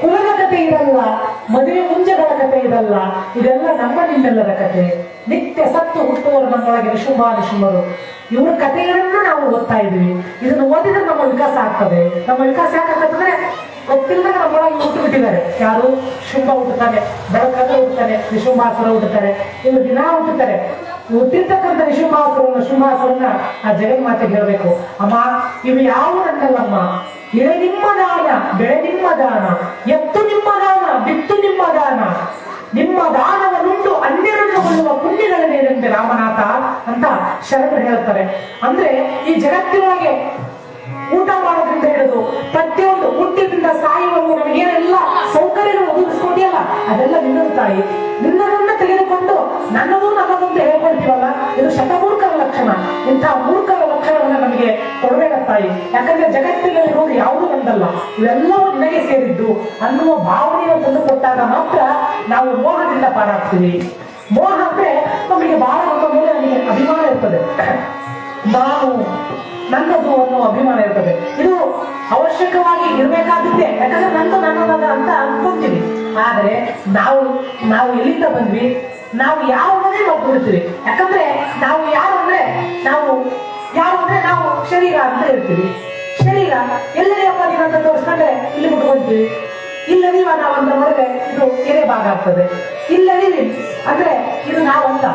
ಕುಲದ ಕಥೆ ಇರಲ್ಲ, ಮದುವೆ ಮುಂಜಗಳ ಕಥೆ ಇರಲ್ಲ, ಇದೆಲ್ಲ ನಮ್ಮ ನಿಮ್ಮೆಲ್ಲರ ಕಥೆ ನಿತ್ಯ ಸತ್ತು ಹುಟ್ಟುವರ ನಮ್ಮೊಳಗೆ ಶುಭರು ಇವರ ಕಥೆಗಳನ್ನು ನಾವು ಓದ್ತಾ ಇದೀವಿ ಇದನ್ನು ಓದಿದ್ರೆ ನಮ್ಮ ವಿಕಾಸ ಆಗ್ತದೆ. ನಮ್ಮ ವಿಕಾಸ ಯಾಕಂತಂದ್ರೆ ಗೊತ್ತಿಲ್ಲದ ನಮ್ಮೊಳಗೆ ಹುಟ್ಟು ಬಿಟ್ಟಿದ್ದಾರೆ ಯಾರು? ಶುಂಭ ಹುಟ್ಟುತ್ತಾನೆ. ಬೆಳಕಾದ್ರೆ ಹುಟ್ಟುತ್ತಾನೆ. ನಿಶುಂಭಾಸುರ ಹುಟ್ಟುತ್ತಾರೆ. ಇವರು ದಿನ ಹುಟ್ಟುತ್ತಾರೆ. ಹುಟ್ಟಿರ್ತಕ್ಕಂಥ ನಿಶುಂಭಾಸುರನ್ನ ಶುಂಭಾಸುರನ್ನ ಆ ಜಗನ್ಮಾತೆಗೆ ಹೇಳಬೇಕು. ಅಮ್ಮ, ಇವು ಯಾವ ನನ್ನಲ್ಲಮ್ಮ ಇಳೆ ನಿಮ್ಮ ದಾನ ಬೆಳೆ ನಿಮ್ಮ ದಾನ ಎತ್ತು ನಿಮ್ಮ ದಾನ ಬಿತ್ತು ನಿಮ್ಮ ದಾನ ನಿಮ್ಮ ದಾನವನ್ನುಂಟು ಅನ್ಯರನ್ನು ಕೊಡುವ ಪುಣ್ಯಗಳ ಮೇಲಂತೆ ರಾಮನಾಥ ಅಂತ ಶರಣರು ಹೇಳ್ತಾರೆ. ಅಂದ್ರೆ ಈ ಜಗತ್ತಿನೊಳಗೆ ಊಟ ಮಾಡೋದ್ರಿಂದ ಹಿಡಿದು ಪ್ರತಿಯೊಂದು ಹುಟ್ಟಿದ್ರಿಂದ ಸಾಯುವವರೆಗೂ ನಮಗೇನೆಲ್ಲ ಸೌಕರ್ಯಗಳು ಒದಗಿಸ್ಕೊಂಡಿಯಲ್ಲ, ಅದೆಲ್ಲ ನಿನ್ನ ತಾಯಿ. ನಿನ್ನದನ್ನ ತೆಗೆದುಕೊಂಡು ನನ್ನದು ಅಂತ ಹೇಳ್ಕೊಳ್ತೀವಲ್ಲ ಇದು ಶತಮೂರ್ಖರ ಲಕ್ಷಣ. ಇಂತಹ ಮೂರ್ಖರ ಲಕ್ಷಣವನ್ನ ನಮಗೆ ಕೊಡಬೇಡ ತಾಯಿ. ಯಾಕಂದ್ರೆ ಜಗತ್ತಿನಲ್ಲಿ ಇರೋದು ಯಾವುದು ಒಂದಲ್ಲ, ಇವೆಲ್ಲವೂ ನಿನಗೆ ಸೇರಿದ್ದು ಅನ್ನುವ ಭಾವನೆಯನ್ನು ತಂದು ಕೊಟ್ಟಾಗ ಮಾತ್ರ ನಾವು ಮೋಹದಿಂದ ಪಾರಾಗ್ತೀವಿ. ಮೋಹ ಅಂದ್ರೆ ನಮಗೆ ಬಹಳ ಮೇಲೆ ನಮಗೆ ಅಭಿಮಾನ ಇರ್ತದೆ. ನಾನು ನನ್ನದು ಅನ್ನೋ ಅಭಿಮಾನ ಇರ್ತದೆ. ಇದು ಅವಶ್ಯಕವಾಗಿ ಇರಬೇಕಾದಿದ್ದೆ. ಯಾಕಂದ್ರೆ ನಂದು ನನ್ನದ ಅಂತ ಅನ್ಕೊಂತೀವಿ ಆದ್ರೆ ನಾವು ನಾವು ಎಲ್ಲಿಂದ ಬಂದ್ವಿ? ನಾವು ಯಾವನ್ನೇ ನಾವು ಕೊಡ್ತೀವಿ ಯಾಕಂದ್ರೆ ನಾವು ಯಾರು ಅಂದ್ರೆ, ನಾವು ಯಾರು ಅಂದ್ರೆ ನಾವು ಶರೀರ ಅಂತ ಇರ್ತೀವಿ ಶರೀರ ನೀವು ಅಂತ ತೋರಿಸ್ಕೊಂಡ್ರೆ ಇಲ್ಲಿ ಮುಟ್ಕೊಂತೀವಿ. ಇಲ್ಲದಿವ ನಾವು ಅಂತ ನೋಡಿದ್ರೆ ಇದು ಕೆರೆ ಭಾಗ ಆಗ್ತದೆ. ಇಲ್ಲದಿವಿ ಅಂದ್ರೆ ಇದು ನಾವಲ್ಲ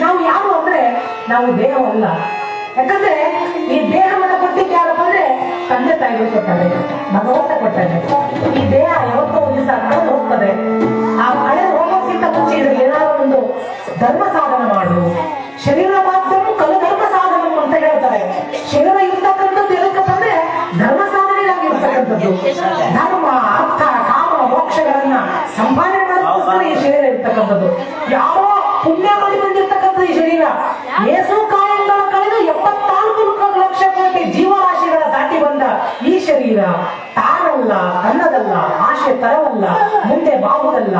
ನಾವು ಯಾರು ಅಂದ್ರೆ ನಾವು ದೇಹವಲ್ಲ. ಯಾಕಂದ್ರೆ ಈ ದೇಹ ತಾಯಿಗಳು ಕೊಟ್ಟಾರೆ ಭಗವಂತ ಕೊಟ್ಟಾನೆ ಈ ದೇಹ ಯಾವತ್ತೋ ಒಂದು ಕಳೆದು ಹೋಗ್ತದೆ. ಆ ಕಳೆದು ಹೋಗೋಕ್ಕಿಂತ ಮುಂಚೆ ಇದ್ರಲ್ಲಿ ಏನಾದ್ರು ಒಂದು ಧರ್ಮ ಸಾಧನ ಮಾಡು ಶರೀರ ಮಾತ್ರ ಕಲು ಧರ್ಮ ಸಾಧನ ಅಂತ ಹೇಳ್ತಾರೆ. ಶರೀರ ಇರ್ತಕ್ಕಂಥದ್ದು ಎದಕ್ಕಂದ್ರೆ ಧರ್ಮ ಸಾಧನೆಯಾಗಿರ್ತಕ್ಕಂಥದ್ದು ಧರ್ಮ, ಅರ್ಥ, ಕಾಮ, ಮೋಕ್ಷಗಳನ್ನ ಸಂಪಾದನೆ ಮಾಡೋದಕ್ಕೋಸ್ಕರ ಈ ಶರೀರ ಇರ್ತಕ್ಕಂಥದ್ದು. ಯಾವ ಪುಣ್ಯ ಮಾಡಿ ಬಂದಿರ್ತಕ್ಕಂಥ ಈ ಶರೀರ. ಏಸು ತರವಲ್ಲ, ಮುಂದೆ ಬಾವುದಲ್ಲ,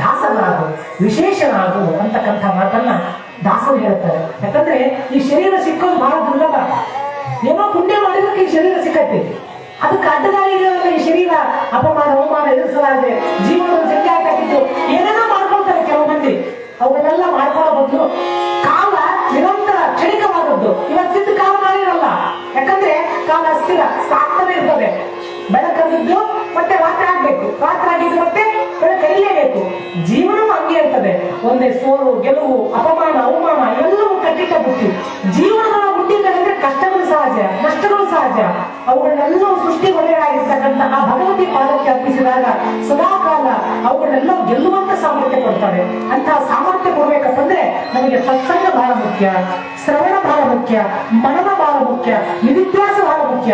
ದಾಸನಾಗು, ವಿಶೇಷನಾಗು ಅಂತಕ್ಕಂಥ ಮಾತನ್ನ ದಾಸರು ಹೇಳ್ತಾರೆ. ಯಾಕಂದ್ರೆ ಈ ಶರೀರ ಸಿಕ್ಕೋದು ಬಹಳ ದುರ್ಲಭ. ಏನೋ ಪುಣ್ಯ ಮಾಡಿದಕ್ಕೆ ಈ ಶರೀರ ಸಿಕ್ಕತ್ತೆ. ಅದಕ್ಕೆ ಅಡ್ಡದಾರಿಗಳಿರಲ್ಲ ಈ ಶರೀರ ಅಪಮಾನ, ಅವಮಾನ ಎದುರಿಸಲಾರದೆ ಜೀವನ ಜಂಜಾಟ ಆಗಿದ್ದು ಏನೇನೋ ಮಾಡ್ಕೊಳ್ತಾರೆ ಕೆಲವು ಮಂದಿ. ಅವನ್ನೆಲ್ಲ ಮಾಡ್ಕೊಳ್ಳೋ ಬದಲು ಕಾಲ ನಿರಂತರ ಕ್ಷಣಿಕವಾದದ್ದು. ಇವತ್ತಿದ್ದು ಕಾಲ ಮಾಡಿರಲ್ಲ. ಯಾಕಂದ್ರೆ ಕಾಲ ಅಸ್ಥಿರ ಸಾಕ್ತಾನೆ ಇರ್ತದೆ. ಬೆಳಕಲ್ಲಿದ್ದು ಮತ್ತೆ ರಾತ್ರಿ ಆಗ್ಬೇಕು ರಾತ್ರಿ ಆಗಿದ್ದು ಮತ್ತೆ ಕಲಿಯಬೇಕು ಜೀವನವೂ ಹಂಗೆ ಇರ್ತದೆ. ಒಂದೇ ಸೋಲು, ಗೆಲುವು, ಅಪಮಾನ, ಅವಮಾನ ಎಲ್ಲವೂ ಕಟ್ಟಿಟ್ಟ ಬುತ್ತಿ ಜೀವನದ ಹುಟ್ಟಿದ್ರೆ ಕಷ್ಟಗಳು ಸಹಜ ನಷ್ಟಗಳು ಸಹಜ ಅವುಗಳನ್ನೆಲ್ಲವೂ ಸೃಷ್ಟಿಗೊಲೆಯಾಗಿರ್ತಕ್ಕಂಥ ಆ ಭಗವತಿ ಪಾದಕ್ಕೆ ಅರ್ಪಿಸಿದಾಗ ಸದಾಕಾಲ ಅವುಗಳನ್ನೆಲ್ಲ ಗೆಲ್ಲುವಂತ ಸಾಮರ್ಥ್ಯ ಕೊಡ್ತಾರೆ ಅಂತಹ ಸಾಮರ್ಥ್ಯ ಕೊಡ್ಬೇಕಂತಂದ್ರೆ ನಮಗೆ ಸತ್ಸಂಗ ಬಹಳ ಮುಖ್ಯ, ಶ್ರವಣ ಬಹಳ ಮುಖ್ಯ, ಮನನ ಬಹಳ ಮುಖ್ಯ, ನಿರುದ್ಯಾಸ ಬಹಳ ಮುಖ್ಯ.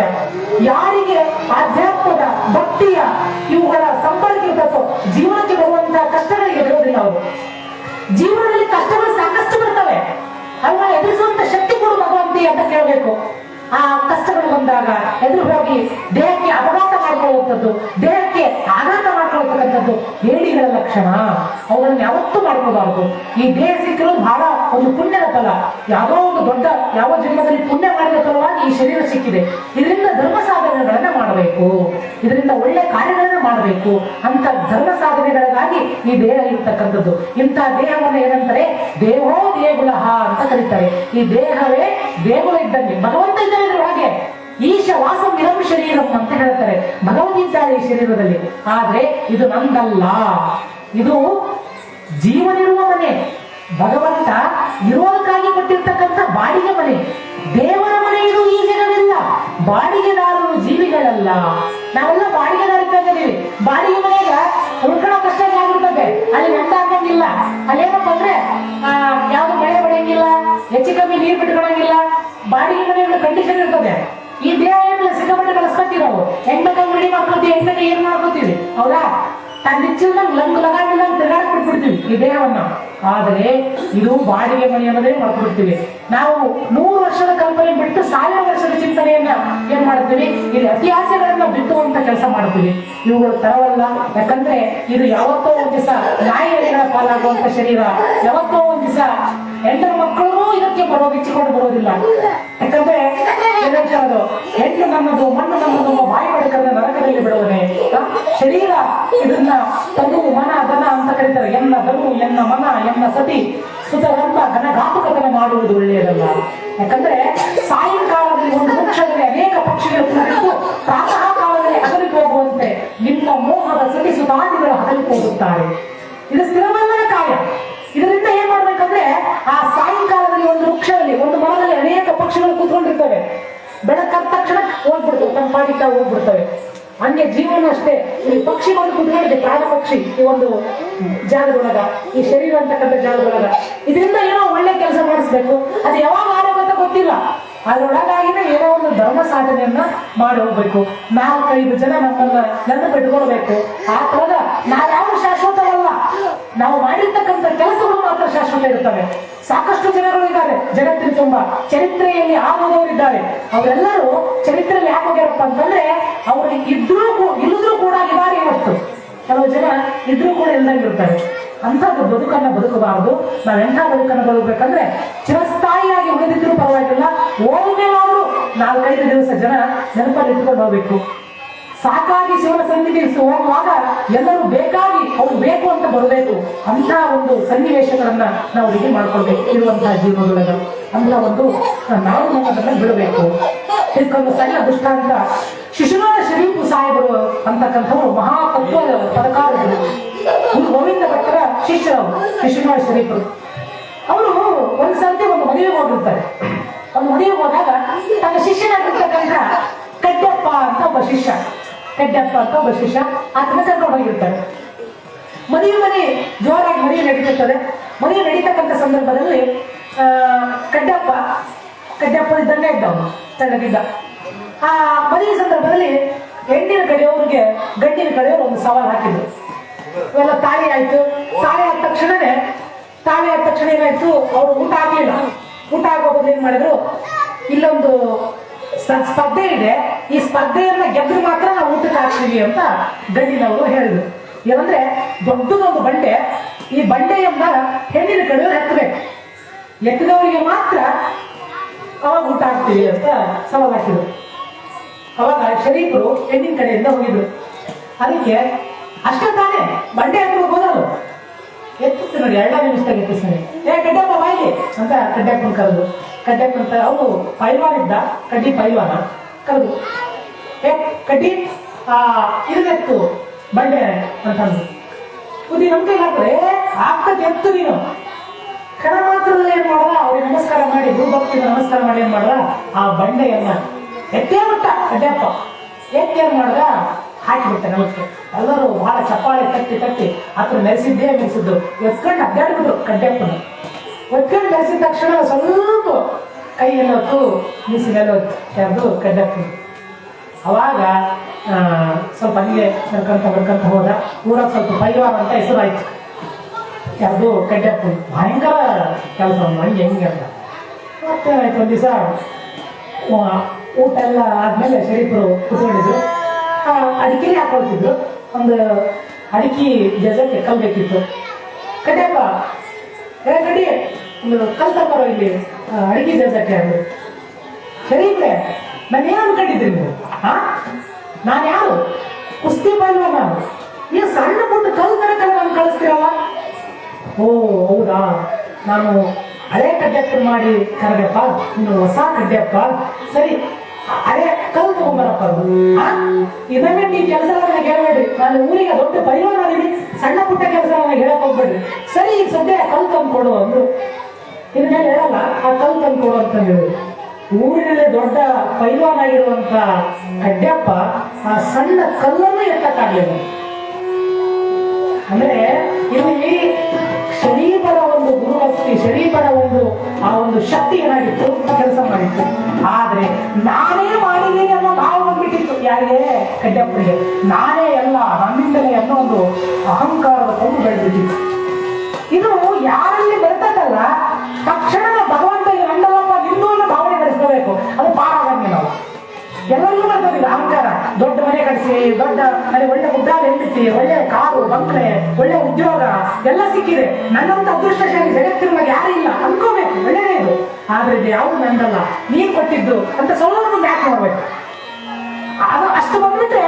ಯಾರಿಗೆ ಆಧ್ಯಾತ್ಮದ ಭಕ್ತಿಯ ಇವುಗಳ ಸಂಪರ್ಕ ಇರ್ತದೋ ಜೀವನಕ್ಕೆ ಬರುವಂತಹ ಕಷ್ಟಗಳಿಗೆ ಬರೋದಿಲ್ಲ ಅವರು. ಜೀವನದಲ್ಲಿ ಕಷ್ಟಗಳು ಸಾಕಷ್ಟು ಬರ್ತವೆ. ಅಲ್ಲ ಎದುರಿಸುವಂತ ಶಕ್ತಿ ಕೊಡು ಭಗವಂತಿ ಅಂತ ಕೇಳಬೇಕು. ಆ ಕಷ್ಟಗಳು ಬಂದಾಗ ಎದುರು ಹೋಗಿ ದೇಹಕ್ಕೆ ಅಪಘಾತ ಮಾಡ್ಕೊಳ್ಳುವಂಥದ್ದು, ದೇಹಕ್ಕೆ ಆಘಾತ ಮಾಡ್ಕೊಳ್ತಕ್ಕಂಥದ್ದು ಹೇಳಿಗಳ ಲಕ್ಷಣ. ಅವುಗಳನ್ನ ಯಾವತ್ತೂ ಮಾಡ್ಕೋಬಾರದು. ಈ ದೇಹ ಸಿಕ್ಕಲು ಬಹಳ ಒಂದು ಪುಣ್ಯದ ಫಲ. ಯಾವುದೋ ಒಂದು ದೊಡ್ಡ, ಯಾವ ಜನ್ಮದಲ್ಲಿ ಪುಣ್ಯ ಮಾಡಿದ ಫಲವಾಗಿ ಈ ಶರೀರ ಸಿಕ್ಕಿದೆ. ಇದರಿಂದ ಧರ್ಮ ಸಾಧನೆಗಳನ್ನ ಮಾಡಬೇಕು. ಇದರಿಂದ ಒಳ್ಳೆ ಕಾರ್ಯಗಳನ್ನ ಮಾಡಬೇಕು. ಅಂತ ಧರ್ಮ ಸಾಧನೆಗಳಿಗಾಗಿ ಈ ದೇಹ ಇರ್ತಕ್ಕಂಥದ್ದು. ಇಂತಹ ದೇಹವನ್ನು ಏನಂತಾರೆ? ದೇಹೋ ದೇಗುಲಹ ಅಂತ ಕರೀತಾರೆ. ಈ ದೇಹವೇ ದೇಗುಲ ಇದ್ದಂಗೆ. ಭಗವಂತ ಇದ್ದಾನೆ ಇದ್ರೊಳಗೆ ಈಶ ವಾಸ ನಿರಂ ಶರೀರಂ ಅಂತ ಹೇಳ್ತಾರೆ. ಭಗವಂತ ಇದ್ದಾನೆ ಈ ಶರೀರದಲ್ಲಿ. ಆದ್ರೆ ಇದು ನಂದಲ್ಲ. ಇದು ಜೀವನಿರುವ ಮನೆ. ಭಗವಂತ ಇರೋದಕ್ಕಾಗಿ ಕೊಟ್ಟಿರ್ತಕ್ಕಂಥ ಬಾಡಿಗೆ ಮನೆ. ದೇವರ ಮನೆ ಇದು ಈ ಬಾಡಿಗೆದಾರರು ಜೀವಿಗಳಲ್ಲ. ನಾವೆಲ್ಲ ಬಾಡಿಗೆದಾರಿದ್ದೀವಿ ಬಾಡಿಗೆ ಮನೆಯ ಉಳ್ಕೊಳ್ಳೋ ಕಷ್ಟ ಆಗಿರ್ತದೆ ಅಲ್ಲಿ ನೆಂಟ ಹಾಕಂಗಿಲ್ಲ ಅಲ್ಲೇನಪ್ಪ ಅಂದ್ರೆ ಯಾವ್ದು ಮಳೆ ಹೊಡೆಯಂಗಿಲ್ಲ ಹೆಚ್ಚು ಕಮ್ಮಿ ನೀರು ಬಿಟ್ಕೊಳಂಗಿಲ್ಲ. ಬಾಡಿಗೆ ಮನೆಗಳು ಕಂಡೀಷನ್ ಇರ್ತದೆ. ಈ ದೇಹ ಏನಿಲ್ಲ ಸಿಕ್ಕಾಪಟ್ಟೆ ಕಲಿಸ್ಕೊತೀವಿ ನಾವು ಹೆಂಗ್ ರೆಡಿ ಮಾಡ್ಕೊತೀವಿ ಹೆಂಗ್ ಏನ್ ಮಾಡ್ಕೊತೀವಿ? ಹೌದಾ? ತಂದಿಚ್ಚಿಲ್ದಂಗ್ ಲಂಗ್ ಲಗಾಡಿಲ್ಲ ತಿರ್ಗಾಡಕ್ ಬಿಟ್ಬಿಡ್ತೀವಿ ಈ ದೇಹವನ್ನ. ಆದರೆ ಇದು ಬಾಡಿಗೆ ಮನೆ ಅನ್ನೋದೇ ಮಾಡ್ಬಿಡ್ತೀವಿ ನಾವು ನೂರು ವರ್ಷದ ಕಲ್ಪನೆ ಬಿಟ್ಟು ಸಾವಿರ ವರ್ಷದ ಚಿಂತನೆಯನ್ನ ಏನ್ ಮಾಡ್ತೀವಿ? ಇಲ್ಲಿ ಇತಿಹಾಸಗಳನ್ನ ಬಿತ್ತುವಂತ ಕೆಲಸ ಮಾಡ್ತೀವಿ. ಇವುಗಳು ತರವಲ್ಲ. ಯಾಕಂದ್ರೆ ಇದು ಯಾವತ್ತೋ ಒಂದ್ ದಿವಸ ನಾಯಿಗಳ ಪಾಲಾಗುವಂತ ಶರೀರ, ಯಾವತ್ತೋ ಒಂದ್ ದಿವಸ ಹೆಣ್ಣು ಮಕ್ಕಳು ಇದಕ್ಕೆ ಬರೋ ಬಿಚ್ಚಿಕೊಂಡು ಬರೋದಿಲ್ಲ. ಯಾಕಂದ್ರೆ ಹೆಣ್ಣು ನಮ್ಮದು, ಮಣ್ಣು ಎಂಬ ಬಾಯಿ ಬಡಕನ್ನ ನರಕದಲ್ಲಿ ಬಿಡುವನೆ ಶರೀರ ಇದನ್ನ ತನು ಮನ ಧನ ಅಂತ ಕರೀತಾರೆ. ಎನ್ನ ತನು ಎನ್ನ ಮನ, ಎನ್ನ ಸತಿ. ಸುತರಂತ ಘನಘಾತುಕತನ ಮಾಡುವುದು ಒಳ್ಳೆಯದಲ್ಲ. ಯಾಕಂದ್ರೆ ಸಾಯಂಕಾಲದಲ್ಲಿ ಒಂದು ವೃಕ್ಷದಲ್ಲಿ ಅನೇಕ ಪಕ್ಷಿಗಳು ಕುಳಿತು ಪ್ರಾತಃ ಕಾಲದಲ್ಲಿ ಹಗಲಿಗೆ ಹೋಗುವಂತೆ ನಿಮ್ಮ ಮೋಹದ ಸತಿ ಸುತಾದಿಗಳು ಹಗಲಿಗೆ ಹೋಗುತ್ತಾರೆ. ಇದು ಸ್ಥಿರವಲ್ಲದ ಕಾಯ. ಇದರಿಂದ ಏನ್ ಮಾಡ್ಬೇಕಂದ್ರೆ, ಆ ಸಾಯಂಕಾಲದಲ್ಲಿ ಒಂದು ವೃಕ್ಷದಲ್ಲಿ, ಒಂದು ಮರದಲ್ಲಿ ಅನೇಕ ಪಕ್ಷಿಗಳು ಕೂತ್ಕೊಂಡಿರ್ತವೆ. ಬೆಳಕಾದ ತಕ್ಷಣ ಹೋಗ್ಬಿಡ್ತವೆ ತಮ್ಮ ತಾವು ಹೋಗ್ಬಿಡ್ತವೆ. ಹಂಗೆ ಜೀವನ ಅಷ್ಟೇ. ಈ ಪಕ್ಷಿ ಬಂದು ಕುತ್ಕೊಂಡಿದೆ, ಪ್ರಾಣ ಪಕ್ಷಿ, ಈ ಒಂದು ಜಾಗದೊಳಗ ಈ ಶರೀರ ಅಂತಕ್ಕಂಥ ಜಾಗದೊಳಗ ಇದರಿಂದ ಏನೋ ಒಳ್ಳೆ ಕೆಲಸ ಮಾಡಿಸ್ಬೇಕು. ಅದು ಯಾವಾಗ ಆಡಬೇಕಂತ ಗೊತ್ತಿಲ್ಲ. ಅದ್ರೊಳಗಾಗಿನೇ ಏನೋ ಒಂದು ಧರ್ಮ ಸಾಧನೆಯನ್ನ ಮಾಡಿ ಹೋಗ್ಬೇಕು. ನಾಲ್ಕೈದು ಜನ ನಮ್ಮನ್ನ ನೆನಪಿಟ್ಕೊಳ್ಬೇಕು. ಆ ತರದ ನಾವ್ಯಾವ ಶಾಶ್ವತವಲ್ಲ ನಾವು ಮಾಡಿರ್ತಕ್ಕಂಥ ಕೆಲಸಗಳು ಮಾತ್ರ ಶಾಶ್ವತ ಇರ್ತವೆ ಸಾಕಷ್ಟು ಜನಗಳು ಇದ್ದಾರೆ, ಜಗತ್ತಿನ ತುಂಬಾ. ಚರಿತ್ರೆಯಲ್ಲಿ ಆಗುವವರಿದ್ದಾರೆ ಅವರೆಲ್ಲರೂ ಚರಿತ್ರೆಯಲ್ಲಿ ಯಾವಾಗ ಹೋಗ್ಯಾರಪ್ಪ ಅಂತಂದ್ರೆ ಅವರು ಇದ್ರೂ ಇಲ್ಲದ್ರೂ ಕೂಡ ಇದ್ದಾರೆ ಇವತ್ತು. ಕೆಲವು ಜನ ಇದ್ರೂ ಕೂಡ ಇಲ್ದಂಗಿರ್ತಾರೆ ಅಂಥದ್ದು ಬದುಕನ್ನ ಬದುಕಬಾರದು. ನಾವೆಂಥ ಬದುಕನ್ನು ಬದುಕಬೇಕಂದ್ರೆ ಚಿರಸ್ಥಾಯಿಯಾಗಿ ಉಳಿದಿದ್ರು ಪರವಾಗಿಲ್ಲ. ಹೋದ್ಮೇಲಾದ್ರೂ ನಾಲ್ಕೈದು ದಿವಸ ಜನ ನೆನಪಲ್ಲಿ ಇಟ್ಕೊಂಡು ಹೋಗ್ಬೇಕು. ಸಾಕಾಗಿ ಶಿವನ ಸನ್ನಿಧಿ ಹೋಗುವಾಗ ಎಲ್ಲರೂ ಬೇಕಾಗಿ ಅವ್ರು ಬೇಕು ಅಂತ ಬರಬೇಕು ಅಂತ ಒಂದು ಸನ್ನಿವೇಶಗಳನ್ನ ನಾವು ರೆಡಿ ಮಾಡ್ಕೊಳ್ಬೇಕು ಇರುವಂತಹ ಜೀವನದೊಳಗ. ಅಂತ ಒಂದು ನಾವು ನಮ್ಮದನ್ನ ಬಿಡಬೇಕು. ಇದಕ್ಕೊಂದು ಸಣ್ಣ ದೃಷ್ಟಾಂತ. ಶಿಶುನಾಥ ಶರೀಫ್ ಸಾಹೇಬರು ಅಂತಕ್ಕಂಥವ್ರು ಮಹಾತತ್ವ ಪದಕಾರರು. ಗುರು ಗೋವಿಂದ ಭಟ್ಟರ ಶಿಷ್ಯರು ಶಿಶುನಾಥ ಶರೀಫರು. ಅವರು ಒಂದ್ ಸರ್ತಿ ಒಂದು ಮದುವೆಗೆ ಹೋಗಿರ್ತಾರೆ. ಒಂದು ಮದುವೆಗೆ ಹೋದಾಗ ತನ್ನ ಶಿಷ್ಯನಾಗಿರ್ತಕ್ಕಂಥ ಕಡ್ಡಪ್ಪ ಅಂತ ಒಬ್ಬ ಶಿಷ್ಯ. ಕಡ್ಡಪ್ಪ ಅಂತ ಒಬ್ಬ ಶಿಷ್ಯ, ಆತನ ಕರ್ಕೊಂಡು ಹೋಗಿರ್ತಾರೆ ಮದುವೆ ಮನೆ ಜೋರಾಗಿ ಮದುವೆ ನಡೀತಿರ್ತದೆ. ಮದುವೆ ನಡೀತಕ್ಕಂಥ ಸಂದರ್ಭದಲ್ಲಿ ಕಡ್ಡಪ್ಪ ಕಡ್ಡಪ್ಪ ಇದ್ದಂಗೆ ಇದ್ದ ಅವನು ತಣ್ಣಗಿದ್ದ ಆ ಮನೆಯ ಸಂದರ್ಭದಲ್ಲಿ ಹೆಣ್ಣಿನ ಕಡೆಯವ್ರಿಗೆ, ಗಂಡಿನ ಕಡೆಯವರು ಒಂದು ಸವಾಲು ಹಾಕಿದ್ರು. ಇವೆಲ್ಲ ತಾಳಿ ಆಯ್ತು. ತಾಳಿ ಆದ ತಕ್ಷಣನೇ, ತಾಳಿ ಆದ ತಕ್ಷಣ ಏನಾಯ್ತು? ಅವರು ಊಟ ಆಗ್ಲಿಲ್ಲ. ಊಟ ಆಗೋದು ಏನ್ ಮಾಡಿದ್ರು? ಇಲ್ಲೊಂದು ಸ್ಪರ್ಧೆ ಇದೆ. ಈ ಸ್ಪರ್ಧೆಯನ್ನ ಗೆದ್ರು ಮಾತ್ರ ನಾವು ಊಟಕ್ಕೆ ಹಾಕ್ತೀವಿ ಅಂತ ಗಂಡಿನವರು ಹೇಳಿದ್ರು. ಏನಂದ್ರೆ, ದೊಡ್ಡದೊಂದು ಬಂಡೆ, ಈ ಬಂಡೆಯನ್ನ ಹೆಣ್ಣಿನ ಕಡೆಯವ್ರು ಎತ್ತಬೇಕು. ಎತ್ತಿದವರಿಗೆ ಮಾತ್ರ ಅವಾಗ ಊಟ ಹಾಕ್ತೀವಿ ಅಂತ ಸವಾಲು ಹಾಕಿದ್ರು. ಅವಾಗ ಶರೀಫರು ಹೆಣ್ಣಿನ ಕಡೆಯಿಂದ ಹೋಗಿದ್ರು. ಅದಕ್ಕೆ ಅಷ್ಟೇ ತಾನೇ, ಬಂಡೆ ಹತ್ರ ಹೋಗೋದು ಎತ್ತಿಸ್ತು ನೋಡಿ, ಎರಡನೇ ನಿಮಿಷದಾಗ ಎತ್ತಿಸ್ತೀನಿ. ಏ, ಕಡ್ಡಪ್ಪ ಬಾಯಿ ಅಂತ ಕಡ್ಡಪ್ಪನ ಕರೆದು, ಕಡ್ಡಪ್ಪನ ಅವನು ಪೈಲ್ವಾನ್ ಇದ್ದ, ಕಡ್ಡಿ ಪೈಲ್ವಾನ. ಕರೆದು, ಏ, ಕಡ್ಡಿ ಇದನ್ನೆತ್ತು ಬಂಡೆ ಅಂತಂದು ಕುದಿ ನಮ್ ಕೈಲಿ ಹಾಕ್ರೆ ಆಗ್ತದೆ ಎತ್ತು ನೀನು. ಕಣ ಮಾತ್ರದಲ್ಲಿ ಏನ್ ಮಾಡಲ್ಲ ಅವ್ರಿಗೆ ನಮಸ್ಕಾರ ಮಾಡಿ ಗುರುಭಕ್ತಿ ನಮಸ್ಕಾರ ಮಾಡಿ ಏನ್ ಮಾಡ್ದ? ಆ ಬಂಡೆಯನ್ನ ಎತ್ತೇ ಬಿಟ್ಟ ಕಡ್ಡಪ್ಪ. ಎತ್ತೇನ್ ಮಾಡ್ದ? ಹಾಕಿಬಿಟ್ಟ ನಮಸ್ತೆ. ಎಲ್ಲರೂ ಬಹಳ ಚಪ್ಪಾಳೆ ತಟ್ಟಿ ತಟ್ಟಿ ಹತ್ರ ನೆಲೆಸಿದ್ದೇ ಮೆರೆಸಿದ್ದು. ಎತ್ಕೊಂಡು ಅಡ್ಡಾಡ್ಬಿಟ್ರು ಕಡ್ಡಪ್ಪನ ಎತ್ಕೊಂಡು ನೆಲೆಸಿದ ತಕ್ಷಣ ಸ್ವಲ್ಪ ಕೈ ಎಲ್ಲೊತ್ತು ಮೀಸಿಗೆಲ್ಲೊತ್ತು ಯಾರ್ದು ಕಡ್ಡಪ್ಪನ ಅವಾಗ ಸ್ವಲ್ಪ ಹಂಗೆ ಕರ್ಕೊಂತ ನಡ್ಕೊಂತ ಹೋದ. ಊರಾಗ ಸ್ವಲ್ಪ ಪೈವಾರ ಅಂತ ಹೆಸರಾಯ್ತು. ಯಾರ್ದು ಕಡ್ಡಪ್ಪು ಭಯಂಕರ ಕೆಲಸ ಹಂಗೆ ಹೆಂಗೆ ಅಂತ. ಮತ್ತೆ ಒಂದು ದಿವಸ ಊಟ ಎಲ್ಲ ಆದಮೇಲೆ ಶರೀಫರು ಕುತ್ಕೊಂಡಿದ್ರು. ಆ, ಅಡಿಕೆಲಿ ಹಾಕೊಳ್ತಿದ್ರು. ಒಂದು ಅಡಿಕೆ ಜಜಕ್ಕೆ ಕಲ್ ಬೇಕಿತ್ತು ಕಡ್ಡಪ್ಪ ಏ ಕಡಿ ಒಂದು ಕಲ್ ಬರೋ ಇಲ್ಲಿ ಅಡಿಕೆ ಜಜಕ್ಕೆ ಅಂದ್ರು ಇದ್ರೆ ನಾನು ಏನು ಅನ್ಕೊಂಡಿದ್ರಿ ನೀವು? ಹಾ ನಾನು ಯಾರು? ಕುಸ್ತಿ ಬಲ್ವ ನಾನು ಈ ಸಣ್ಣ ಪುಟ್ಟ ಕಲ್ ತನಕ ನಾನು ಕಳಿಸ್ತೀರಲ್ಲ? ಓ ಹೌದಾ? ನಾನು ಹಳೆ ಕಡ್ಡೆಪ್ಪ ಮಾಡಿ ಕರಗಪ್ಪ ಇನ್ನು ಹೊಸ ಕಡ್ಡೆಪ್ಪ ಸರಿ ಹಳೆ ಕಲ್ ತಗೊಂಬರಪ್ಪ ಅದು. ಇನ್ನೊಮ್ಮೆ ಈ ಕೆಲಸ ನನಗೆ ಹೇಳ್ಬೇಡ್ರಿ ನಾನು ಊರಿಗೆ ದೊಡ್ಡ ಅದೀನಿ ಸಣ್ಣ ಪುಟ್ಟ ಕೆಲಸ ನನಗೆ ಹೇಳಕ್ ಹೋಗ್ಬೇಡ್ರಿ. ಸರಿ, ಈಗ ಸದ್ಯ ಕಲ್ ತಂದ್ಕೊಡು ಅಂದ್ರು. ಇನ್ನ ಹೇಳಲ್ಲ, ಆ ಕಲ್ ತಂದ್ಕೊಡು ಅಂತ ಹೇಳಿದ್ರು ಊರಿನಲ್ಲಿ ದೊಡ್ಡ ಪೈಲ್ವಾನ್ ಆಗಿರುವಂತ ಆ ಸಣ್ಣ ಕಲ್ಲನ್ನು ಎತ್ತಕ್ಕಾಗಲಿಲ್ಲ. ಅಂದ್ರೆ ಇಲ್ಲಿ ಶರೀಫರ ಒಂದು ಗುರುಭಕ್ತಿ ಶರೀಫರ ಒಂದು, ಆ ಒಂದು ಶಕ್ತಿ ಏನಾಗಿತ್ತು ಕೆಲಸ ಮಾಡಿತ್ತು. ಆದ್ರೆ ನಾನೇ ಮಾಡಿದ್ದೀನಿ ಅನ್ನೋ ಭಾವ ಬಂದ್ಬಿಟ್ಟಿತ್ತು. ಯಾರಿಗೆ? ಕಡ್ಡಪ್ಪರಿಗೆ ನಾನೇ ಎಲ್ಲ ನನ್ನಿಂದಲೇ ಅನ್ನೋ ಒಂದು ಅಹಂಕಾರದ ಕೊಂಡು ಬೆಳೆದಿತ್ತು. ಇದು ಯಾರಲ್ಲಿ ಬರ್ತದಲ್ಲ ತಕ್ಷಣ ಭಗವಂತ ನಂದವಪ್ಪ ನಿಂದು ಅನ್ನೋ ಭಾವನೆ ನಡೆಸ್ಕೋಬೇಕು ಅದು ಪಾರಾಗಂಗೆ ನಾವು. ಎಲ್ಲರಿಗೂ ಬರ್ತದೆ ಅಹಂಕಾರ. ದೊಡ್ಡ ಮನೆ ಕಟ್ಸಿ, ದೊಡ್ಡ ಮನೆ ಒಳ್ಳೆ ಮುದ್ದಾದ ಹೆಂಡತಿ ಒಳ್ಳೆ ಕಾರು, ಬಕ್ರೆ, ಒಳ್ಳೆ ಉದ್ಯೋಗ ಎಲ್ಲ ಸಿಕ್ಕಿದೆ. ನನ್ನಂತ ಅದೃಷ್ಟಶಾಲಿ ಜಗತ್ತಿನ ಯಾರು ಇಲ್ಲ, ಅನ್ಕೋಬೇಕು, ಒಳ್ಳೆಯದು. ಆದ್ರೆ ಇದು ಯಾವುದು ನಂದಲ್ಲ, ನೀನ್ ಕೊಟ್ಟಿದ್ದು ಅಂತ ಸ್ವಲ್ಪ ಬ್ಯಾಕ್ ಮಾಡ್ಬೇಕು ಅದು ಅಷ್ಟು ಬಂದ್ಬಿಟ್ರೆ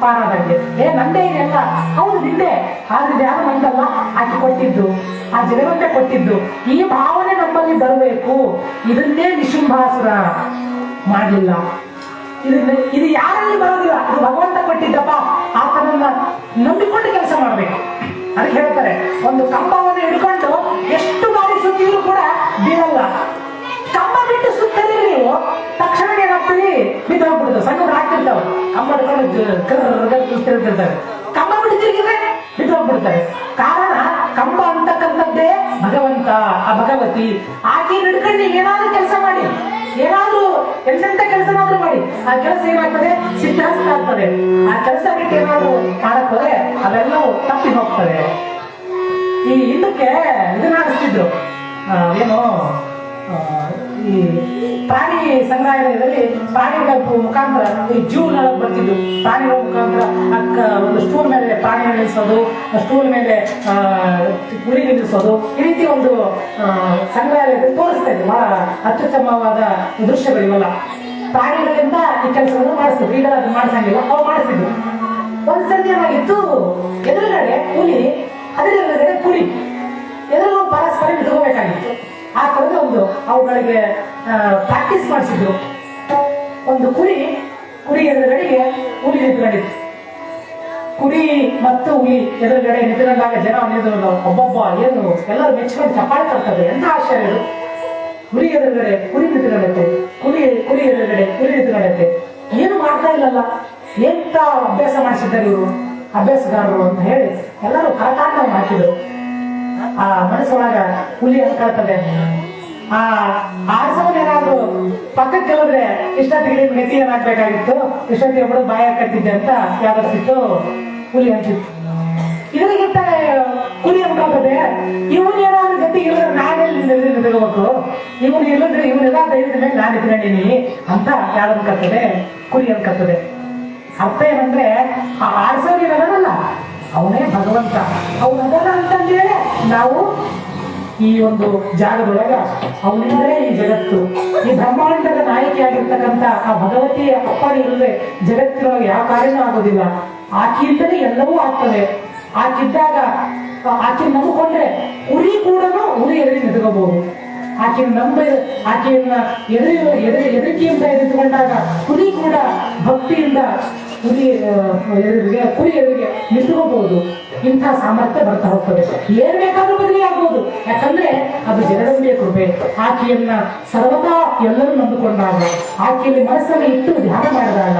ಪಾರಾದಂಗೆ. ಏ, ನಂದೇ ಇದೆಲ್ಲ ಹೌದು, ನಿಂದೆ. ಆದ್ರೆ ಇದು ಯಾರು ನಂದಲ್ಲ, ಆಕೆ ಕೊಟ್ಟಿದ್ದು, ಆ ಜಗವಂತೆ ಕೊಟ್ಟಿದ್ದು. ಈ ಭಾವನೆ ನಮ್ಮಲ್ಲಿ ಬರಬೇಕು. ಇದನ್ನೇ ನಿಶುಂಭಾಸುರ. ಮಾಡಲಿಲ್ಲ. ಇದನ್ನ ಇದು ಯಾರಲ್ಲಿ ಬರೋದಿಲ್ಲ. ಇದು ಭಗವಂತ ಕೊಟ್ಟಿದ್ದಪ್ಪ. ಆತನನ್ನ ನಂಬಿಕೊಂಡು ಕೆಲಸ ಮಾಡಬೇಕು. ಅದಕ್ಕೆ ಹೇಳ್ತಾರೆ, ಒಂದು ಕಂಬವನ್ನು ಹಿಡ್ಕೊಂಡು ಎಷ್ಟು ಬಾರಿ ಸುತ್ತಿದ್ರು ಕೂಡ ಬೀಳಲ್ಲ. ಕಂಬ ಬಿಟ್ಟು ಸುತ್ತಲಿ ನೀವು ತಕ್ಷಣ ಏನಾಗ್ತೀವಿ ಬಿದ್ದು ಹೋಗ್ಬಿಡುದು ಸಣ್ಣ ಹಾಕ್ತಿರ್ತಾವ. ಕಂಬ ಹಿಡ್ಕೊಂಡು ಕಂಬ ಬಿಟ್ಟು ತಿರುಗಿದ್ರೆ ಬಿದ್ದು ಹೋಗ್ಬಿಡ್ತಾರೆ ಕಾರಣ, ಕಂಬ ಅಂತಕ್ಕಂಥದ್ದೇ ಭಗವಂತ, ಆ ಭಗವತಿ. ಆಕೆ ಹಿಡ್ಕೊಂಡು ಏನಾದ್ರು ಕೆಲಸ ಮಾಡಿ. ಏನಾದ್ರೂ ಎಂತೆಂತ ಕೆಲಸನಾದ್ರೂ ಮಾಡಿ ಆ ಕೆಲಸ ಏನಾಗ್ತದೆ ಸಿದ್ಧಾಸ್ತ ಆಗ್ತದೆ. ಆ ಕೆಲಸ ಬಿಟ್ಟು ಏನಾದ್ರೂ ಮಾಡಕ್ ಹೋದ್ರೆ ಅವೆಲ್ಲವೂ ತಪ್ಪಿ ಹೋಗ್ತದೆ ಈ ಇದಕ್ಕೆ ಇದನ್ನ ಆಡಿಸ್ತಿದ್ರು ಆ, ಏನು ಈ ಪ್ರಾಣಿ ಸಂಗ್ರಹಾಲಯದಲ್ಲಿ ಪ್ರಾಣಿಗಳ ಮುಖಾಂತರ ಈ ಜೂನೆಲ್ಲ ಬರ್ತಿದ್ದು. ಪ್ರಾಣಿಗಳ ಮುಖಾಂತರ ಅಕ್ಕ ಒಂದು ಸ್ಟೂಲ್ ಮೇಲೆ ಪ್ರಾಣಿ ನಿಲ್ಲಿಸೋದು ಸ್ಟೂಲ್ ಮೇಲೆ ಕುರಿ ನಿಲ್ಲಿಸೋದು. ಈ ರೀತಿ ಒಂದು ಸಂಗ್ರಹಾಲಯದಲ್ಲಿ ತೋರಿಸ್ತಾ ಇದೆ. ಬಹಳ ಅತ್ಯುತ್ತಮವಾದ ದೃಶ್ಯಗಳು ಇವೆಲ್ಲ. ಪ್ರಾಣಿಗಳಿಂದ ಈ ಕೆಲಸವನ್ನು ಮಾಡಿಸ್ತಿದ್ರು. ಈಗ ಅದು ಮಾಡಿಸಂಗಿಲ್ಲ. ಅವು ಮಾಡಿಸ್ತಿದ್ರು. ಒಂದ್ಸರಿ ಏನಾಗಿತ್ತು? ಎದುರುಗಡೆ ಹುಲಿ ಅದರ ಕುರಿ ಎಲ್ಲರೂ ಪರಸ್ಪರ ನಿಂತ್ಕೋಬೇಕಾಗಿತ್ತು ಆ ತರದ ಒಂದು ಅವುಗಳಿಗೆ ಪ್ರಾಕ್ಟೀಸ್ ಮಾಡಿಸಿದ್ರು. ಒಂದು ಕುರಿ ಕುರಿ ಎದುರುಗಡೆಗೆ ಹುಲಿ ನಿಂತ್ಕೊಂಡಿತ್ತು. ಕುರಿ ಮತ್ತು ಹುಲಿ ಎದುರುಗಡೆ ನಿಂತ್ಕೊಂಡಾಗ ಜನ ನಿಂತು ಒಬ್ಬೊಬ್ಬ ಏನು ಎಲ್ಲರೂ ಮೆಚ್ಚಿಕೊಂಡು ಚಪ್ಪಾಳೆ ತರ್ತದೆ ಎಂತ ಆಶ್ಚರ್ಯರು ಕುರಿ ಎದುರುಗಡೆ ಕುರಿ ನಿಂತ್ಕೊಂಡೈತೆ ಕುರಿ ಕುರಿ ಎದುರುಗಡೆ ಕುರಿ ನಿಂತ್ಕೊಂಡೈತೆ ಏನು ಮಾಡ್ತಾ ಇಲ್ಲಲ್ಲ, ಎಂತ ಅಭ್ಯಾಸ ಮಾಡಿಸಿದ್ದಾರೆ ಇವರು? ಅಭ್ಯಾಸಗಾರರು ಅಂತ ಹೇಳಿ ಎಲ್ಲರೂ ಕರಕಾಟ ಹಾಕಿದ್ರು ಆ ಮನಸ್ಸೊಳಗ ಹುಲಿ ಅನ್ಕೊಳ್ತದೆ ಆ ಆಸವನ್ ಏನಾದ್ರು ಪಕ್ಕಕ್ಕೆ ಕೇಳಿದ್ರೆ ಇಷ್ಟೊತ್ತಿಗೆ ಮೆತಿ ಏನಾಗ್ಬೇಕಾಗಿತ್ತು ಇಷ್ಟೊತ್ತಿಗೆ ಒಬ್ಬಳು ಬಾಯ ಕಟ್ಟಿದ್ದೆ ಅಂತ ಯಾವತ್ತಿತ್ತು ಹುಲಿ ಅಂತಿತ್ತು. ಇದರಿಗಿಂತ ಕುಲಿ ಅನ್ಕೊಳ್ತದೆ ಇವನ್ ಏನಾದ್ರು ಗತಿ ಇಲ್ಲದ್ರೆ ನಾನೆಲ್ಲಿ ನಿಂತಿರ್ಬೇಕು ಇವನು ಇಲ್ಲದ್ರೆ ಇವನೆಲ್ಲ ಧೈರ್ಯದ ಮೇಲೆ ನಾನು ಇದ್ಕೊಂಡಿನಿ ಅಂತ ಯಾರು ಅನ್ಕೊಳ್ತದೆ ಕುರಿ ಅನ್ಕೊಳ್ತದೆ ಅರ್ಥ ಏನಂದ್ರೆ ಆ ಆಡ್ಸೋರು ಇರೋದಲ್ಲ ಅವನೇ ಭಗವಂತ. ಅವನದಲ್ಲ ಅಂತಂದೇಳಿ ನಾವು ಈ ಒಂದು ಜಾಗದೊಳಗ ಅವನಿಂದಲೇ ಈ ಜಗತ್ತು. ಈ ಬ್ರಹ್ಮಾಂಡದ ನಾಯಕಿಯಾಗಿರ್ತಕ್ಕಂಥ ಆ ಭಗವತಿಯ ಅಪ್ಪ ಇಲ್ಲದೆ ಜಗತ್ತಿನೊಳಗೆ ಯಾವ ಕಾರ್ಯನೂ ಆಗೋದಿಲ್ಲ. ಆಕೆಯಿಂದಲೇ ಎಲ್ಲವೂ ಆಗ್ತದೆ. ಆಕಿದ್ದಾಗ ಆಕೆ ನಂಬಿಕೊಂಡ್ರೆ ಉರಿ ಕೂಡ ಉರಿ ಎದುರಿ ನಿಂತ್ಕೋಬಹುದು ಆಕೆ ನಂಬ ಆಕೆಯನ್ನ ಎದುರಿ ಎದುರಿ, ಎದುರಿಕೆಯಿಂದ ಎದುರುಕೊಂಡಾಗ ಕುರಿ ಕೂಡ ಭಕ್ತಿಯಿಂದ ಕುರಿ ಎದುರಿಗೆ ಕುರಿ ಎದುರಿಗೆ ನಿಂತ್ಕೋಬಹುದು ಇಂಥ ಸಾಮರ್ಥ್ಯ ಬರ್ತಾ ಹೋಗ್ತದೆ. ಏನ್ ಬೇಕಾದ್ರೂ ಬದಲಿ ಆಗ್ಬೋದು. ಯಾಕಂದ್ರೆ ಅದು ಜಗದಂಬೆಯ ಕೃಪೆ ಆಕೆಯನ್ನ ಸರ್ವದಾ ಎಲ್ಲರೂ ನಂಬಿಕೊಂಡಾಗ, ಆಕೆಯಲ್ಲಿ ಮನಸ್ಸನ್ನು ಇಟ್ಟು ಧ್ಯಾನ ಮಾಡಿದಾಗ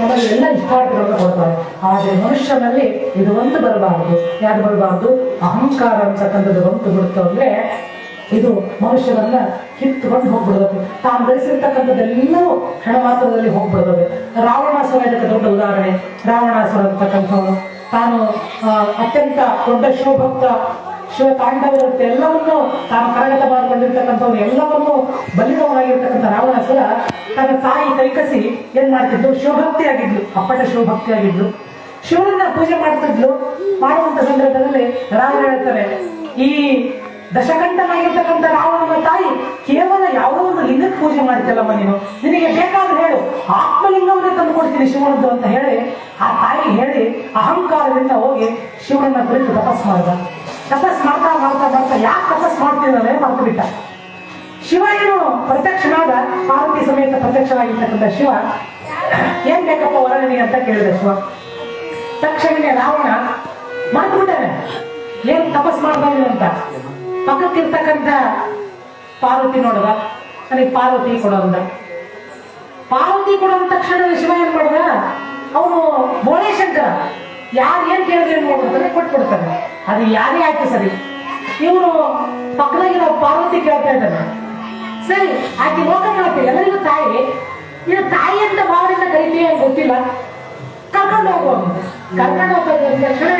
ನಮಗೆ ಎಲ್ಲ ಇಷ್ಟಾರ್ಥಗಳನ್ನು ಕೊಡ್ತಾರೆ. ಆದ್ರೆ ಮನುಷ್ಯನಲ್ಲಿ ಇದು ಒಂದು ಬರಬಾರದು. ಯಾರು ಬರಬಾರದು? ಅಹಂಕಾರ ಅಂತಕ್ಕಂಥದ್ದು ಬಂತು ಬಿಡ್ತು ಅಂದ್ರೆ ಇದು ಮನುಷ್ಯನನ್ನ ಕಿತ್ತುಕೊಂಡು ಹೋಗ್ಬಿಡೋದು ತಾನು ಗಳಿಸಿರ್ತಕ್ಕಂಥದ್ದೆಲ್ಲವೂ ಕ್ಷಣ ಮಾತ್ರದಲ್ಲಿ ಹೋಗ್ಬಿಡೋದು ರಾವಣಾಸುರ ಇದಕ್ಕೆ ದೊಡ್ಡ ಉದಾಹರಣೆ. ರಾವಣಾಸುರ ಅಂತಕ್ಕಂಥವನು. ತಾನು ಅತ್ಯಂತ ದೊಡ್ಡ ಶಿವಭಕ್ತ, ಶಿವ ತಾಂಡವರುತ್ತೆ ಎಲ್ಲವನ್ನು ತಾನು ಕರಗತ ಮಾಡಿಕೊಂಡಿರ್ತಕ್ಕಂಥವ್ರು ಎಲ್ಲವನ್ನೂ ರಾವಣ ರಾವಣಾಸುರ ತನ್ನ ತಾಯಿ ಕೈಕಸಿ ಏನ್ ಮಾಡ್ತಿದ್ರು ಶಿವಭಕ್ತಿ ಆಗಿದ್ಲು ಅಪ್ಪಟ ಶಿವಭಕ್ತಿ ಆಗಿದ್ಲು ಶಿವನನ್ನ ಪೂಜೆ ಮಾಡ್ತಿದ್ಲು. ಮಾಡುವಂತ ಸಂದರ್ಭದಲ್ಲಿ ರಾಮ ಹೇಳ್ತಾರೆ, ಈ ದಶಕಂಠನಾಗಿರ್ತಕ್ಕಂಥ ರಾವಣನ ತಾಯಿ ಕೇವಲ ಯಾವುದೋ ಒಂದು ಲಿಂಗಕ್ಕೆ ಪೂಜೆ ಮಾಡ್ತಿಲ್ಲಮ್ಮ ನೀನು. ನಿನಗೆ ಬೇಕಾದ್ರೆ ಹೇಳು, ಆತ್ಮಲಿಂಗವನ್ನೇ ತಂದು ಕೊಡ್ತೀನಿ ಶಿವನದ್ದು ಅಂತ ಹೇಳಿ ಆ ತಾಯಿ ಹೇಳಿ ಅಹಂಕಾರದಿಂದ ಹೋಗಿ ಶಿವನನ್ನ ಕುರಿತು ತಪಸ್ ಮಾಡ್ದ. ತಪಸ್ ಮಾಡ್ತಾ ಮಾಡ್ತಾ ಮಾಡ್ತಾ ಯಾಕೆ ತಪಸ್ ಮಾಡ್ತಿದ್ದಾನೆ ಮರ್ತು ಬಿಟ್ಟ ಶಿವ ಏನು ಪ್ರತ್ಯಕ್ಷನಾದ, ಪಾರ್ವತಿ ಸಮೇತ ಪ್ರತ್ಯಕ್ಷನಾಗಿರ್ತಕ್ಕಂಥ ಶಿವ, ಏನ್ ಬೇಕಪ್ಪ ವರ ನಿನಗೆ ಅಂತ ಕೇಳಿದೆ ಶಿವ. ತಕ್ಷಣನೇ ರಾವಣ ಮರ್ತು ಬಿಟ್ಟಾನೆ ಏನ್ ತಪಸ್ ಮಾಡ್ತಾ ಅಂತ? ಪಕ್ಕಕ್ಕಿರ್ತಕ್ಕಂಥ ಪಾರ್ವತಿ ನೋಡುವ, ನನಗೆ ಪಾರ್ವತಿ ಕೊಡು ಅಂದ. ಪಾರ್ವತಿ ಕೊಡೋದ ತಕ್ಷಣ ಶಿವ ಏನ್ ಮಾಡ್ದ? ಅವನು ಬೋಳೇಶಂಕರ ಯಾರು ಏನ್ ಕೇಳಿದ್ರೆ ಏನ್ ಮಾಡ್ಬಿಡ್ತಾನೆ, ಕೊಟ್ಬಿಡ್ತಾನೆ. ಅದು ಯಾರೇ ಆಯ್ತು ಸರಿ. ಇವನು ಪಕ್ಕದಾಗಿರೋ ಪಾರ್ವತಿ ಕೇಳ್ತಾ ಇದ್ದಾನೆ. ಸರಿ, ಆಕೆ ಲೋಕ ಮಾಡ್ತೀವಿ ಎಲ್ಲರಿಗೂ ತಾಯಿ. ಇದು ತಾಯಿ ಅಂತ ಭಾವನೆಯಿಂದ ಕರಿತೀವಿ ಅಂತ ಗೊತ್ತಿಲ್ಲ. ಕರ್ಕೊಂಡು ಹೋಗುವ. ಕರ್ಕೊಂಡು ಹೋಗ್ತಾ ಇದ್ದ ತಕ್ಷಣ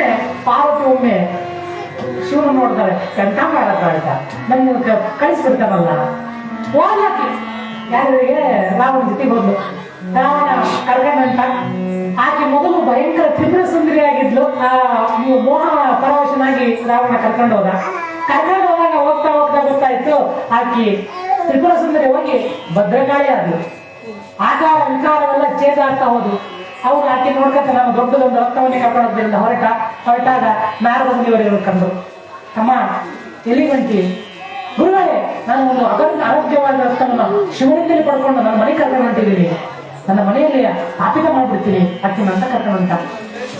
ಪಾರ್ವತಿ ಒಮ್ಮೆ ಶಿವನ ನೋಡ್ತಾರೆ ಮಾಡತ್ತ ಅಂತ ನನ್ನ ಕಳಿಸ್ಬಿಡ್ತಾರಲ್ಲ ಹೋಗ್ಲಾಕಿ ಯಾರಿಗೆ ರಾವಣ ಜೊತೆ ಹೋದ್ಲು. ರಾವಣ ಕರ್ಕೊಂಡಂತ. ಆಕೆ ಮೊದಲು ಭಯಂಕರ ತ್ರಿಪುರ ಸುಂದರಿ ಆಗಿದ್ಲು ಆ ಮೋಹ ಪರವಶನಾಗಿ ರಾವಣ ಕರ್ಕೊಂಡು ಹೋದ. ಕರ್ಕೊಂಡು ಹೋದಾಗ ಹೋಗ್ತಾ ಹೋಗ್ತಾ ಗೊತ್ತಾಯ್ತು, ಆಕೆ ತ್ರಿಪುರ ಸುಂದರಿ ಹೋಗಿ ಭದ್ರಕಾಳಿ ಆದ್ಲು. ಆಕಾರ ವಿಕಾರವೆಲ್ಲ ಚೇಂಜ್ ಆಗ್ತಾ ಅವ್ರು ಆಕೆ ನೋಡ್ಕೊತ ನಾನು ದೊಡ್ಡದೊಂದು ರಕ್ತವನ್ನೇ ಕಾಪಾಡೋದ್ರಿಂದ ಹೊರಟ, ಹೊರಟಾಗ ನಾರದ ಮುನಿವರೆಗಳು ಕಂಡು. ಅಮ್ಮ ಎಲ್ಲಿ ಬಂಟಿ ಗುರುಗಳೇ ನಾನು ಒಂದು ಅಗತ್ಯ ಆರೋಗ್ಯವಾದ ರಕ್ತವನ್ನು ಶಿವನಿಂದಲೇ ಪಡ್ಕೊಂಡು ನನ್ನ ಮನೆ ಕರ್ಕೊಂಡು ಹೊಂಟಿದ್ದೀನಿ. ನನ್ನ ಮನೆಯಲ್ಲಿ ಆಪಿತ ಮಾಡಿಬಿಡ್ತೀನಿ ಅಕ್ಕಿ ಅಂತ ಕರ್ಕೊಂಡಂತ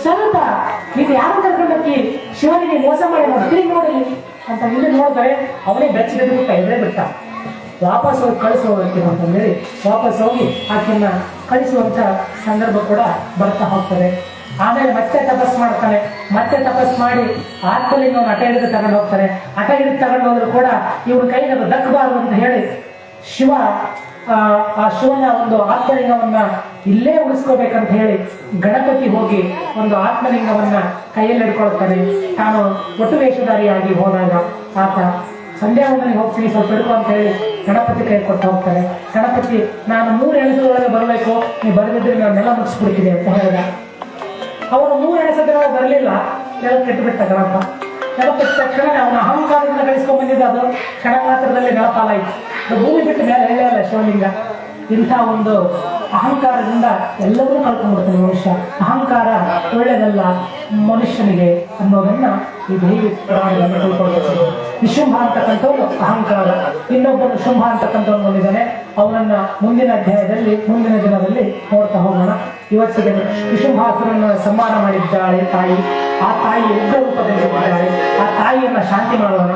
ಸ್ವಲ್ಪ ನೀವು ಯಾರು ಕರ್ಕೊಂಡಕ್ಕಿ ಶಿವನಿಗೆ ಮೋಸ ಮಾಡಿ ನೋಡಿ, ತಿರುಗಿ ನೋಡಿ ಅಂತ ಇಲ್ಲಿ ನೋಡ್ತಾರೆ, ಅವನೇ ಬೆಚ್ಚಗೆ ಬಿಟ್ಟ, ಎದುರೇ ಬಿಟ್ಟ. ವಾಪಸ್ ಹೋಗಿ ಕಳಿಸುವಂತೆ ಅಂತಂದೇಳಿ ವಾಪಸ್ ಹೋಗಿ ಆಕೆಯನ್ನ ಕಳಿಸುವಂತ ಸಂದರ್ಭ ಕೂಡ ಬರ್ತಾ ಹೋಗ್ತದೆ. ಆಮೇಲೆ ಮತ್ತೆ ತಪಸ್ ಮಾಡ್ತಾನೆ. ಮತ್ತೆ ತಪಸ್ ಮಾಡಿ ಆತ್ಮಲಿಂಗ ಹಠ ಹಿಡಿದು ತಗೊಂಡು ಹೋಗ್ತಾರೆ ಹಠ ಹಿಡಿದು ತಗೊಂಡು ಹೋದ್ರು ಕೂಡ ಇವ್ರ ಕೈಗೆ ದಕ್ಕಬಾರದು ಅಂತ ಹೇಳಿ ಶಿವ ಆ, ಶಿವನ ಒಂದು ಆತ್ಮಲಿಂಗವನ್ನ ಇಲ್ಲೇ ಉಳಿಸ್ಕೋಬೇಕಂತ ಹೇಳಿ ಗಣಪತಿ ಹೋಗಿ ಒಂದು ಆತ್ಮಲಿಂಗವನ್ನ ಕೈಯಲ್ಲಿ ಹಿಡ್ಕೊಳ್ತಾನೆ. ತಾನು ಒಟ್ಟು ವೇಷಧಾರಿಯಾಗಿ ಹೋದಾಗ ಆತ ಸಂಧ್ಯಾ ವಂದನೆಗೆ ಹೋಗ್ತೀನಿ ಸ್ವಲ್ಪ ಹಿಡ್ಕೊ ಅಂತ ಹೇಳಿ ಗಣಪತಿ ಕೈ ಕೊಟ್ಟು ಹೋಗ್ತಾರೆ. ಗಣಪತಿ, ನಾನು ಮೂರು ಎಣಸದೊಳಗೆ ಬರಬೇಕು, ನೀವು ಬರದಿದ್ರೆ ನಾನು ನೆಲ ಮುಗಿಸ್ಬಿಡ್ತೀನಿ ಅಂತ ಹೇಳಿದ. ಅವನು ಮೂರು ಎಣಸದೊಳಗೆ ಬರಲಿಲ್ಲ, ನೆಲ ಕೆಟ್ಟುಬಿಟ್ಟ ಗಣಪ. ಗಣಪತಿ ತಕ್ಷಣ ಅವನ ಅಹಂಕಾರದಿಂದ ಗಳಿಸ್ಕೊಂಡ್ ಬಂದಿದ್ದ ಅದು. ಕ್ಷಣ ಮಾತ್ರದಲ್ಲಿ ನೆಲಪಾಲಾಯಿತು. ಅದು ಭೂಮಿ ಬಿಟ್ಟು ಮೇಲೆ ಹೇಳೇ ಅಲ್ಲ ಶಿವಲಿಂಗ, ಇಂಥ ಒಂದು ಅಹಂಕಾರದಿಂದ ಎಲ್ಲವನ್ನೂ ಕಳ್ಕೊಂಡ್ಬಿಡ್ತಾನೆ ಮನುಷ್ಯ. ಅಹಂಕಾರ ಒಳ್ಳೆಯದಲ್ಲ ಮನುಷ್ಯನಿಗೆ ಅನ್ನೋದನ್ನ ಈ ದೈವಿ ಪ್ರಾಣಿಗಳನ್ನು ತಿಳ್ಕೊಳ್ಬೇಕು ವಿಶುಂಭ ಅಂತಕ್ಕಂಥವ್ರು ಅಹಂಕಾರ. ಇನ್ನೊಬ್ಬನು ಶುಂಭ ಅಂತಕ್ಕಂಥವ್ನು ಬಂದಿದ್ದಾನೆ. ಅವನನ್ನ ಮುಂದಿನ ಅಧ್ಯಾಯದಲ್ಲಿ, ಮುಂದಿನ ದಿನದಲ್ಲಿ ನೋಡ್ತಾ ಹೋಗೋಣ. ಇವತ್ತಿಗೆ ವಿಶುಂಭಾಸುರನ್ನ ಸನ್ಮಾನ ಮಾಡಿದ್ದಾಳೆ ತಾಯಿ. ಆ ತಾಯಿ ರೂಪದಲ್ಲಿ ಮಾಡಿದ್ದಾಳೆ ಆ ತಾಯಿಯನ್ನ ಶಾಂತಿ ಮಾಡೋಣ